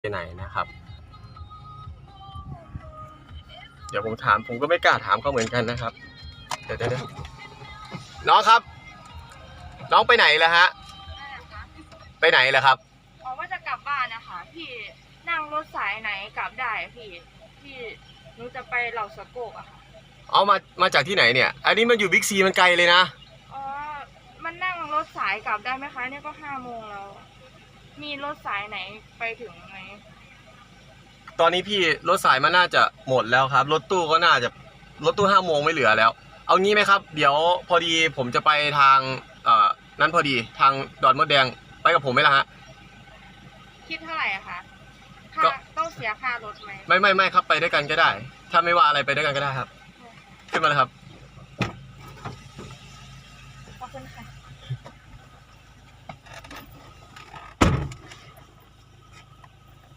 ไปไหนนะครับ เดี๋ยวผมถามผมก็ไม่กล้าถามเขาเหมือนกันนะครับเดี๋ยวเดี๋ยวเดี๋ยวน้องครับ น้องไปไหนแล้วฮะ ไปไหนแล้วครับอ๋อว่าจะกลับบ้านนะคะพี่นั่งรถสายไหนกลับได้พี่พี่หนูจะไปเหล่าสะโกกอะค่ะเอามามาจากที่ไหนเนี่ย อันนี้มันอยู่บิ๊กซีมันไกลเลยนะอ๋อมันนั่งรถสายกลับได้ไหมคะเนี่ยก็ห้าโมงแล้ว มีรถสายไหนไปถึงไหมตอนนี้พี่รถสายมันน่าจะหมดแล้วครับ รถตู้ก็น่าจะรถตู้ห้าโมงไม่เหลือแล้ว เอางี้ไหมครับ เดี๋ยวพอดีผมจะไปทางเอ่อนั้นพอดีทางดอนมดแดงไปกับผมไหมล่ะฮะ คิดเท่าไหร่อะคะก็ ต้องเสียค่ารถไหมไม่ไม่ไม่ครับไปด้วยกันก็ได้ ถ้าไม่ว่าอะไรไปด้วยกันก็ได้ครับ ขึ้นมาเลยครับ ขอบคุณค่ะ